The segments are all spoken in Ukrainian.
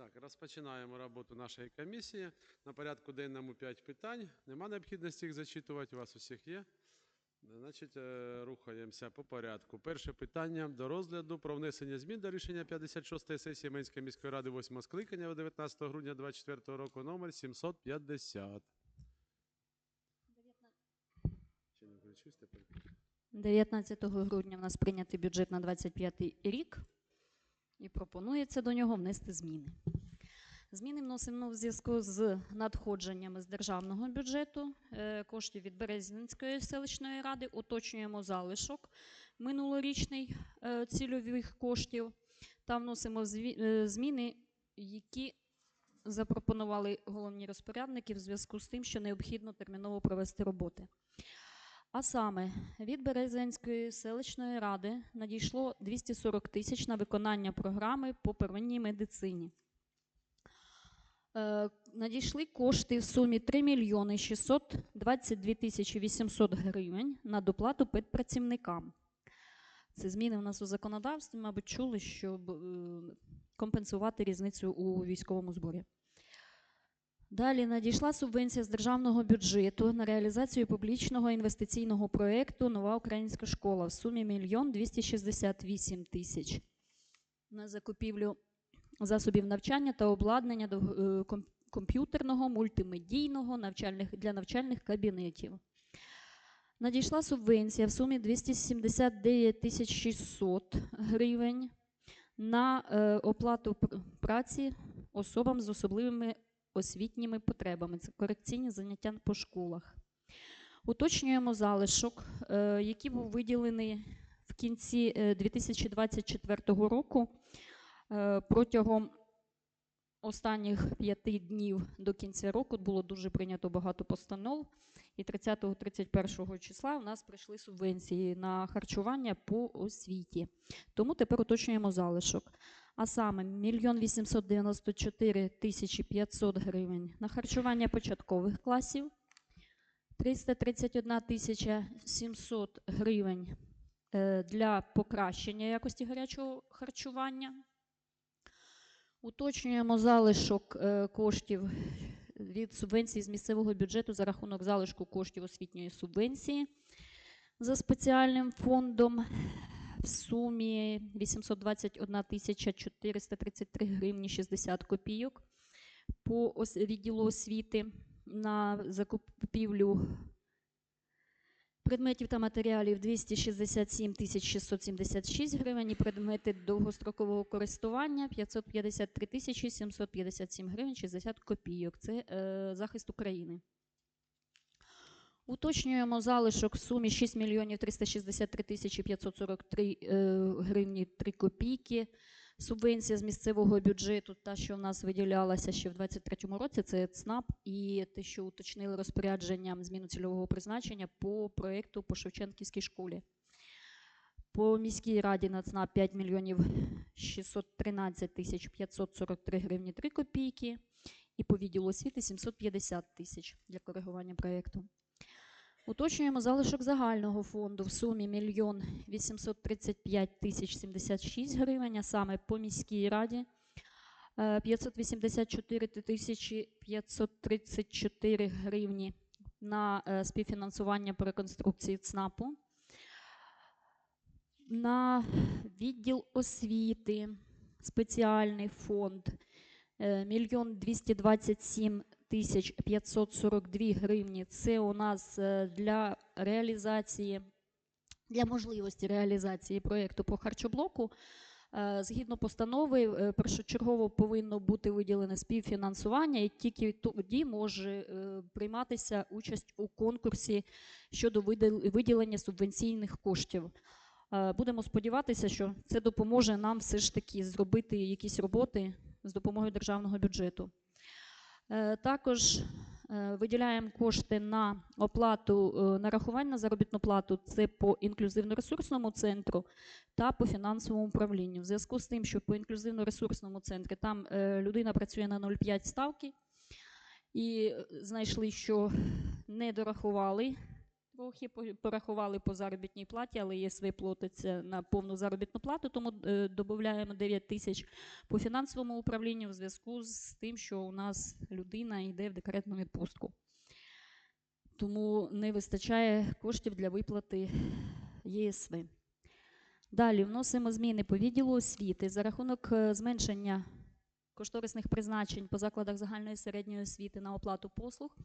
Так, розпочинаємо роботу нашої комісії. На порядку денному 5 питань. Нема необхідності їх зачитувати, у вас усіх є. Значить, е, рухаємося по порядку. Перше питання до розгляду про внесення змін до рішення 56-ї сесії Менської міської ради 8 скликання від 19 грудня 2024 року номер 750. Ще не 19 грудня в нас прийнятий бюджет на 25 рік і пропонується до нього внести зміни. Зміни вносимо в зв'язку з надходженнями з державного бюджету, е, коштів від Березінської селищної ради, уточнюємо залишок минулорічний е, цільових коштів та вносимо е, зміни, які запропонували головні розпорядники в зв'язку з тим, що необхідно терміново провести роботи. А саме від Березенської селищної ради надійшло 240 тисяч на виконання програми по первинній медицині. Е, надійшли кошти в сумі 3 мільйони 622 тисячі 800 гривень на доплату педпрацівникам. Це зміни у нас у законодавстві, мабуть, чули, щоб е, компенсувати різницю у військовому зборі. Далі надійшла субвенція з державного бюджету на реалізацію публічного інвестиційного проєкту Нова українська школа в сумі 1 268 тисяч на закупівлю засобів навчання та обладнання до е, комп'ютерного, мультимедійного навчальних, для навчальних кабінетів. Надійшла субвенція в сумі 279 тисяч 600 гривень на е, оплату праці особам з особливими освітніми потребами. Це корекційні заняття по школах. Уточнюємо залишок, е, який був виділений в кінці е, 2024 року Е, протягом останніх п'яти днів до кінця року було дуже прийнято багато постанов. І 30-31 числа у нас прийшли субвенції на харчування по освіті. Тому тепер уточнюємо залишок. А саме 1 894 тисячі 500 гривень на харчування початкових класів, 331 тисяча 700 гривень е, для покращення якості гарячого харчування. Уточнюємо залишок е, коштів від субвенції з місцевого бюджету за рахунок залишку коштів освітньої субвенції за спеціальним фондом в сумі 821 тисяча 433 гривні 60 копійок по відділу освіти на закупівлю Предметів та матеріалів 267 тисяч 676 гривень і предмети довгострокового користування 553 тисячі 757 гривень 60 копійок. Це е, захист України. Уточнюємо залишок в сумі 6 мільйонів 363 тисячі 543 е, гривні 3 копійки. Субвенція з місцевого бюджету, та, що в нас виділялася ще в 2023 році, це ЦНАП, і те, що уточнили розпорядженням зміну цільового призначення по проєкту по Шевченківській школі. По міській раді на ЦНАП 5 мільйонів 613 тисяч 543 гривні 3 копійки, і по відділу освіти 750 тисяч для коригування проєкту. Уточнюємо залишок загального фонду в сумі 1 835 тисяч 76 гривень, а саме по міській раді е, 584 тисячі 534 гривні на е, співфінансування по реконструкції ЦНАПу. На відділ освіти спеціальний фонд е, 1 227 тисяч 542 гривні. Це у нас е, для реалізації, для можливості реалізації проєкту по харчоблоку. Е, Згідно постанови, е, першочергово повинно бути виділене співфінансування, і тільки тоді може прийматися участь у конкурсі щодо виділ- виділення субвенційних коштів. Будемо сподіватися, що це допоможе нам все ж таки зробити якісь роботи з допомогою державного бюджету. Е, Також е, виділяємо кошти на оплату нарахування на заробітну плату. Це по інклюзивно-ресурсному центру та по фінансовому управлінню. В зв'язку з тим, що по інклюзивно-ресурсному центрі там е, людина працює на 0,5 ставки, і е, знайшли, що не дорахували трохи по- порахували по заробітній платі, але ЄСВ платиться на повну заробітну плату, тому е, додаємо 9 тисяч по фінансовому управлінню в зв'язку з тим, що у нас людина йде в декретну відпустку. Тому не вистачає коштів для виплати ЄСВ. Далі вносимо зміни по відділу освіти за рахунок е, зменшення кошторисних призначень по закладах загальної середньої освіти на оплату послуг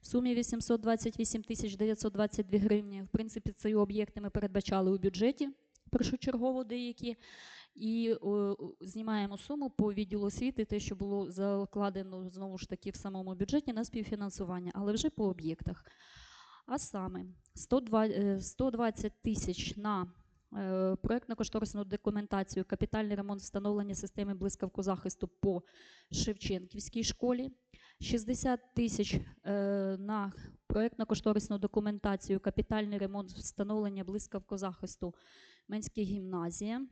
в сумі 828 тисяч 922 гривні. В принципі, ці об'єкти ми передбачали у бюджеті першочергово деякі. І о, знімаємо суму по відділу освіти, те, що було закладено знову ж таки в самому бюджеті на співфінансування, але вже по об'єктах. А саме 102 е, 120 тисяч на проєктно-кошторисну документацію, капітальний ремонт встановлення системи блискавкозахисту по Шевченківській школі, 60 тисяч е, на проєктно-кошторисну документацію, капітальний ремонт встановлення блискавкозахисту Менська гімназія.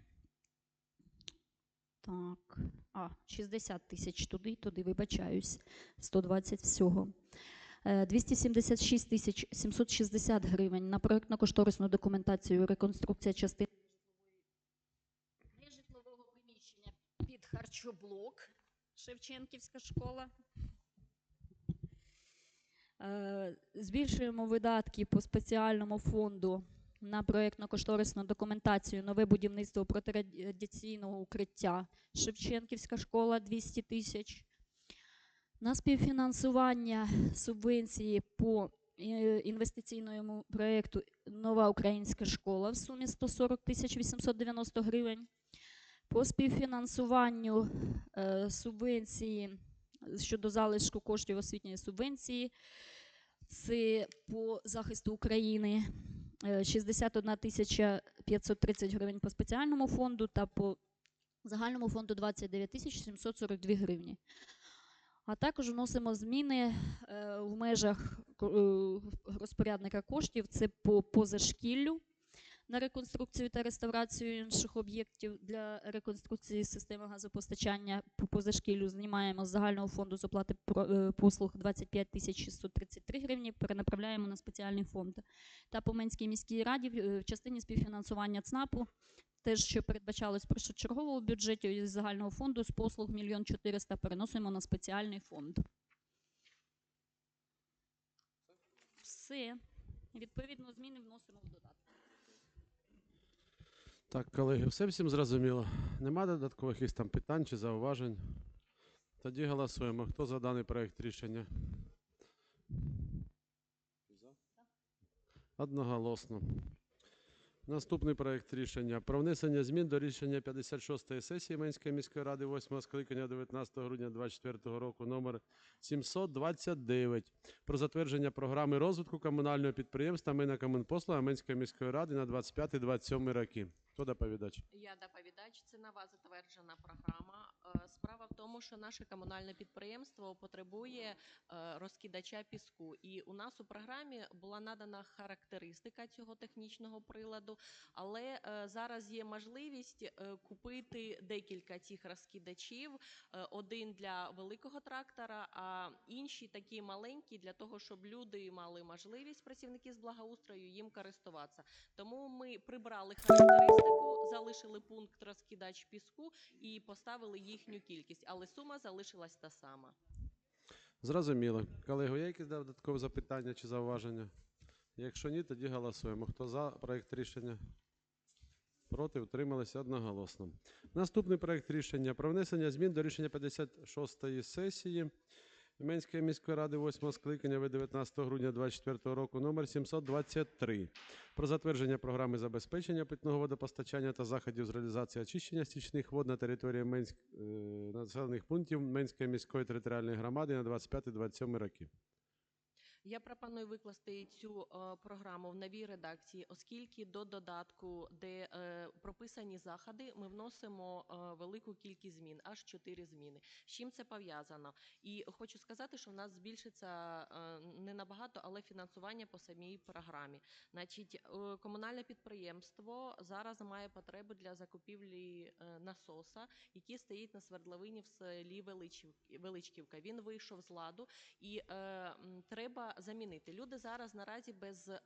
Так, а, 60 тисяч туди, туди, вибачаюсь, 120 всього. Е, 276 тисяч 760 гривень на проєктно-кошторисну документацію реконструкція частини нежитлового приміщення під харчоблок Шевченківська школа. Е, Збільшуємо видатки по спеціальному фонду на проєктно-кошторисну документацію нове будівництво протирадіаційного укриття Шевченківська школа 200 тисяч. На співфінансування субвенції по е, інвестиційному проєкту Нова українська школа в сумі 140 тисяч 890 гривень. По співфінансуванню е, субвенції щодо залишку коштів освітньої субвенції. Це по захисту України е, 61 тисяча 530 гривень по спеціальному фонду та по загальному фонду 29 тисяч 742 гривні. А також вносимо зміни е, в межах е, розпорядника коштів. Це по позашкіллю на реконструкцію та реставрацію інших об'єктів для реконструкції системи газопостачання по позашкіллю знімаємо з загального фонду з оплати е, послуг 25 тисяч 633 гривні, перенаправляємо на спеціальний фонд. Та по Менській міській раді в частині співфінансування ЦНАПу те, що передбачалось першочергово у бюджеті із загального фонду з послуг 1 400 переносимо на спеціальний фонд. Все. Відповідно, зміни вносимо в додаток. Так, колеги, все всім зрозуміло. Нема додаткових якихось там питань чи зауважень. Тоді голосуємо. Хто за даний проєкт рішення? Одноголосно. Наступний проект рішення про внесення змін до рішення 56-ї сесії Менської міської ради 8 скликання 19 грудня 2024 року номер 729 про затвердження програми розвитку комунального підприємства Мина Комунпослуга Менської міської ради на 25-27 роки. Хто доповідач? Я доповідач. Це нова затверджена програма. Тому, що наше комунальне підприємство потребує е, розкидача піску. І у нас у програмі була надана характеристика цього технічного приладу, але е, зараз є можливість е, купити декілька цих розкидачів: один для великого трактора, а інші такі маленькі для того, щоб люди мали можливість, працівники з благоустрою, їм користуватися. Тому ми прибрали характеристику, залишили пункт розкидач піску і поставили їхню кількість, але сума залишилась та сама. Зрозуміло. Колего, є якісь додаткові запитання чи зауваження? Якщо ні, тоді голосуємо. Хто за проєкт рішення? Проти, утрималися одноголосно. Наступний проєкт рішення про внесення змін до рішення 56-ї сесії Менської міської ради 8 скликання від 19 грудня 2024 року номер 723 про затвердження програми забезпечення питного водопостачання та заходів з реалізації очищення стічних вод на території Менськ... е, населених пунктів Менської міської територіальної громади на 25-27 роки. Я пропоную викласти цю е, програму в новій редакції, оскільки до додатку, де е, прописані заходи, ми вносимо е, велику кількість змін, аж чотири зміни. З чим це пов'язано? І хочу сказати, що в нас збільшиться не набагато, але фінансування по самій програмі. Значить, комунальне підприємство зараз має потребу для закупівлі насоса, який стоїть на свердловині в селі Величківка. Він вийшов з ладу і треба замінити. Люди зараз наразі без е,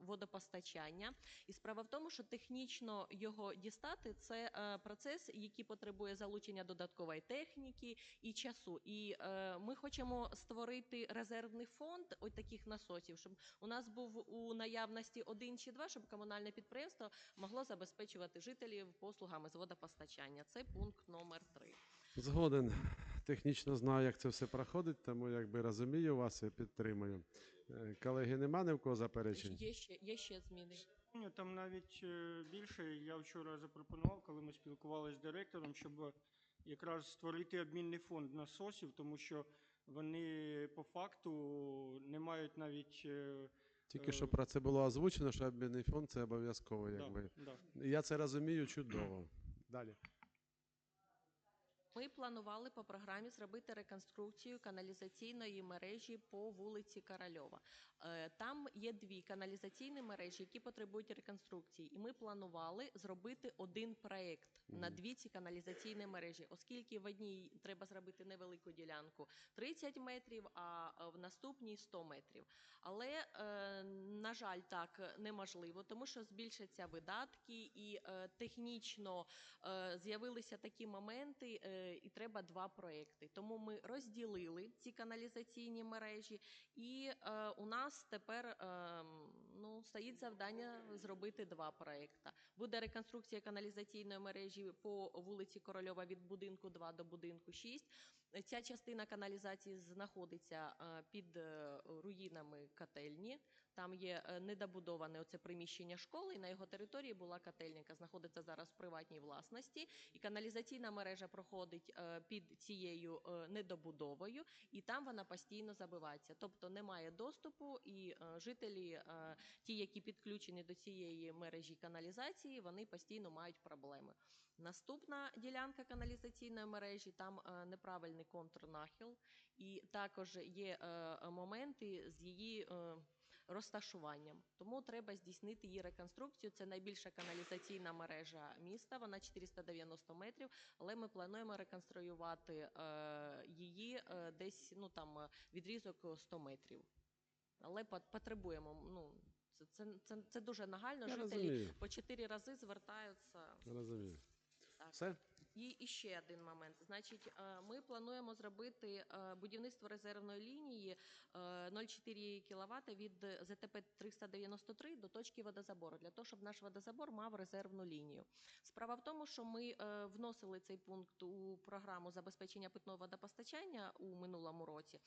водопостачання, і справа в тому, що технічно його дістати це е, процес, який потребує залучення додаткової техніки і часу. І е, ми хочемо створити резервний фонд ось таких насосів, щоб у нас був у наявності один чи два, щоб комунальне підприємство могло забезпечувати жителів послугами з водопостачання. Це пункт номер три. Згоден. Технічно знаю, як це все проходить, тому якби розумію вас і підтримую. Е, Колеги, нема ні в кого заперечень? Є ще, є ще зміни. Ні, Там навіть е, більше. Я вчора запропонував, коли ми спілкувалися з директором, щоб якраз створити обмінний фонд насосів, тому що вони по факту не мають навіть. е, Тільки що про це було озвучено, що обмінний фонд це обов'язково, да, якби. да. Я це розумію чудово. Далі. Ми планували по програмі зробити реконструкцію каналізаційної мережі по вулиці Корольова. Е, Там є дві каналізаційні мережі, які потребують реконструкції. І ми планували зробити один проект на дві ці каналізаційні мережі, оскільки в одній треба зробити невелику ділянку 30 метрів, а в наступній 100 метрів. Але, е, на жаль, так неможливо, тому що збільшаться видатки і е, технічно з'явилися такі моменти, і треба два проекти. Тому ми розділили ці каналізаційні мережі, і е, у нас тепер е, ну, стоїть завдання зробити два проекти. Буде реконструкція каналізаційної мережі по вулиці Корольова від будинку 2 до будинку 6. Ця частина каналізації знаходиться е, під е, руїнами котельні. Там є е, недобудоване оце приміщення школи, і на його території була котельня, яка знаходиться зараз в приватній власності. І каналізаційна мережа проходить під цією недобудовою, і там вона постійно забивається. Тобто немає доступу, і жителі, ті, які підключені до цієї мережі каналізації, вони постійно мають проблеми. Наступна ділянка каналізаційної мережі, там е, неправильний контрнахил, і також є е, моменти з її. е, Розташуванням тому треба здійснити її реконструкцію. Це найбільша каналізаційна мережа міста. Вона 490 метрів. Але ми плануємо реконструювати її десь ну там відрізок 100 метрів. Але потребуємо. Ну це, це, це, це дуже нагально. Я Жителі розумію. по чотири рази звертаються. Розумію. Так. Все? І, ще один момент. Значить, е, ми плануємо зробити е, будівництво резервної лінії е, 0,4 кВт від ЗТП 393 до точки водозабору, для того, щоб наш водозабор мав резервну лінію. Справа в тому, що ми е, вносили цей пункт у програму забезпечення питного водопостачання у минулому році,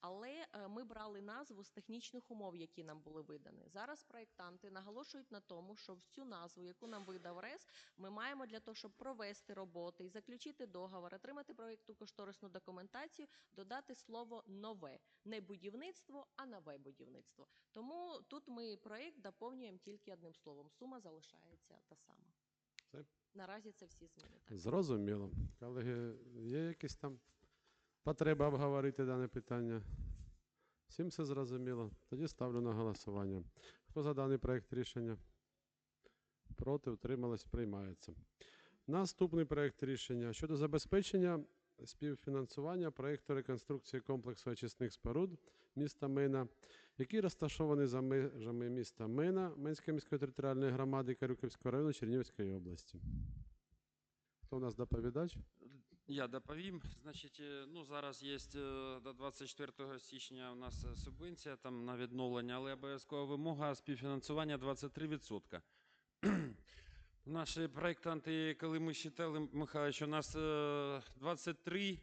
але е, ми брали назву з технічних умов, які нам були видані. Зараз проєктанти наголошують на тому, що в цю назву, яку нам видав РЕС, ми маємо для того, щоб провести роботи і заключити договор, отримати проєкту кошторисну документацію, додати слово нове, не будівництво, а нове будівництво. Тому тут ми проєкт доповнюємо тільки одним словом. Сума залишається та сама. Все? Наразі це всі зміни. Так. Зрозуміло. Колеги, є якісь там потреба обговорити дане питання? Всім все зрозуміло. Тоді ставлю на голосування. Хто за даний проект рішення? Проти, утрималось, приймається. Наступний проект рішення щодо забезпечення співфінансування проекту реконструкції комплексу очисних споруд міста Мина, який розташований за межами міста Мина Минської міської територіальної громади Карюківського району Чернігівської області. Хто у нас доповідач? Я доповім. Значить, е, ну зараз є е, до 24 січня у нас е, субвенція там на відновлення, але обов'язкова вимога співфінансування 23%. Наші проєктанти, коли ми считали, Михайлович, у нас е, 23,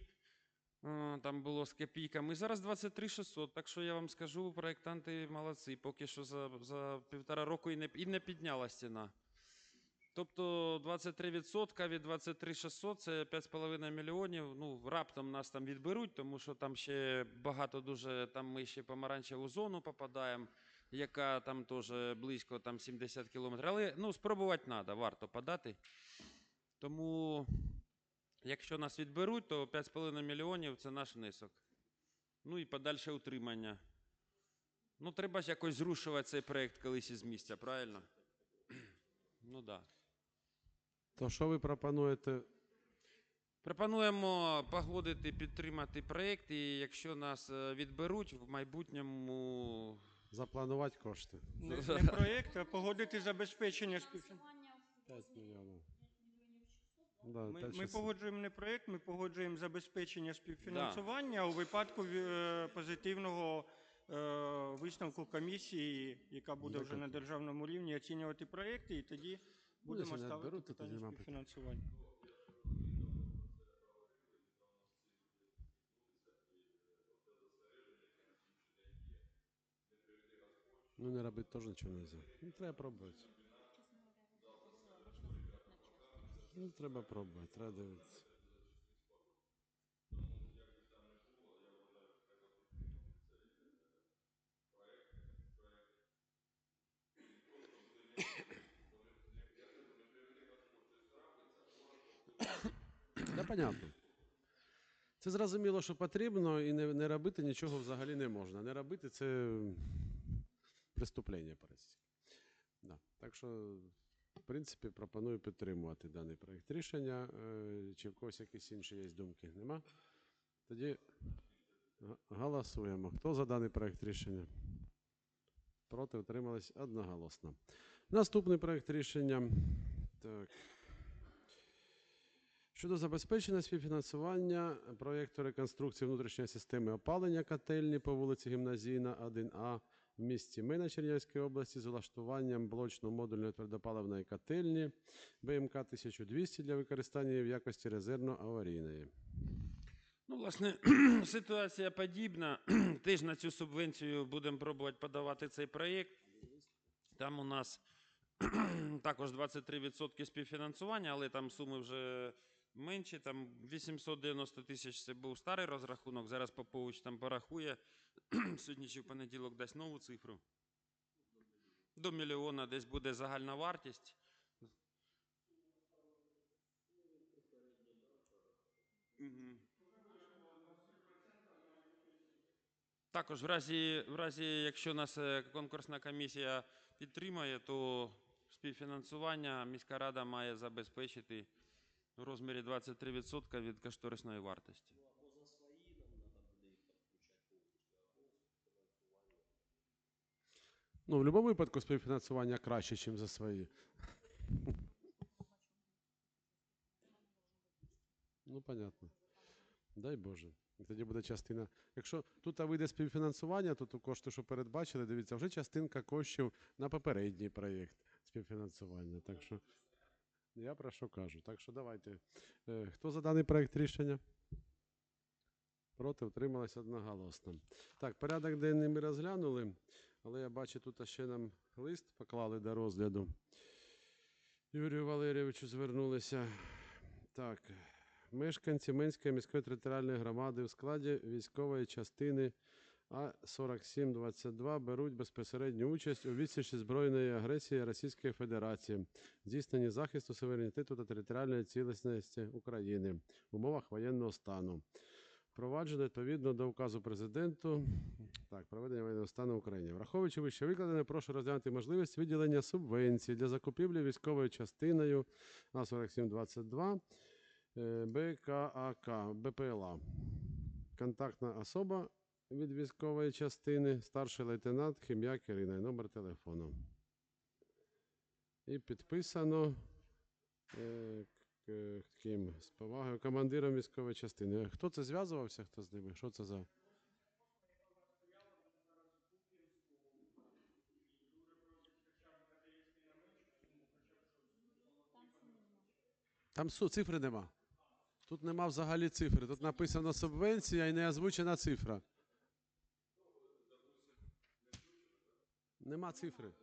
е, там було з копійками, зараз 23 600, так що я вам скажу, проєктанти молодці, поки що за, за півтора року і не, і не підняла стіна. Тобто 23% від 23 600 – це 5,5 мільйонів. Ну, раптом нас там відберуть, тому що там ще багато дуже, там ми ще помаранчеву зону попадаємо, яка там теж близько там 70 кілометрів. Але ну, спробувати треба, варто подати. Тому, якщо нас відберуть, то 5,5 мільйонів це наш внесок. Ну і подальше утримання. Ну, треба ж якось зрушувати цей проєкт колись із місця, правильно? Ну так. Да. То що ви пропонуєте? Пропонуємо погодити, підтримати проєкт, і якщо нас е, відберуть в майбутньому. Запланувати кошти. Не, не проєкт, а погодити забезпечення співфінансування. 5 мільйонів. Да, Ми, ми погоджуємо не проєкт, ми погоджуємо забезпечення співфінансування у випадку е, позитивного е, висновку комісії, яка буде Ну, вже на державному рівні оцінювати проєкти, і тоді будемо якщо не ставити відберуть, то питання співфінансування. Ну, не робити теж нічого не можна. Ну, треба пробувати. Ну, треба пробувати, треба дивитися. Та понятно. Це зрозуміло, що потрібно, і не, не робити нічого взагалі не можна. Не робити це преступлення по-російськи. Да. Так що, в принципі, пропоную підтримувати даний проєкт рішення. Е, Чи в когось якісь інші є думки? Нема? Тоді голосуємо. Хто за даний проєкт рішення? Проти утримались одноголосно. Наступний проєкт рішення. Так. Щодо забезпечення співфінансування проєкту реконструкції внутрішньої системи опалення котельні по вулиці Гімназійна 1А в місті Мина Чернігівської області з влаштуванням блочно-модульної твердопаливної котельні БМК 1200 для використання в якості резервно-аварійної. Ну, власне, ситуація подібна. Теж на цю субвенцію будемо пробувати подавати цей проєкт. Там у нас також 23% співфінансування, але там суми вже менші. Там 890 тисяч це був старий розрахунок. Зараз Попович там порахує. Сьогодні чи в понеділок дасть нову цифру. До мільйона десь буде загальна вартість. Також в разі, в разі, якщо нас е, конкурсна комісія підтримає, то співфінансування міська рада має забезпечити в розмірі 23% від кошторисної вартості. Ну, в будь-якому випадку співфінансування краще, ніж за свої. Ну, понятно. Дай Боже. Тоді буде частина. Якщо тут вийде співфінансування, то ту кошти, що передбачили, дивіться, вже частинка коштів на попередній проєкт співфінансування. Так що я про що кажу. Так що давайте. Е, Хто за даний проєкт рішення? Проти утрималися одноголосно. Так, порядок денний ми розглянули, але я бачу, тут ще нам лист поклали до розгляду. Юрію Валерійовичу звернулися. Так, мешканці Минської міської територіальної громади в складі військової частини А4722 беруть безпосередню участь у відсічі збройної агресії Російської Федерації, здійсненні захисту суверенітету та територіальної цілісності України в умовах воєнного стану. Впроваджено відповідно до указу президенту так, проведення воєнного стану в Україні. Враховуючи вище викладене, прошу розглянути можливість виділення субвенцій для закупівлі військовою частиною А4722 е, БКАК БПЛА. Контактна особа від військової частини, старший лейтенант Хім'як Ірина, номер телефону. І підписано е, ким? З повагою командиром військової частини. Е, Хто це зв'язувався? Хто з ними? Що це за? Там цифри нема. Тут нема взагалі цифри. Тут написано субвенція і не озвучена цифра. Нема цифри.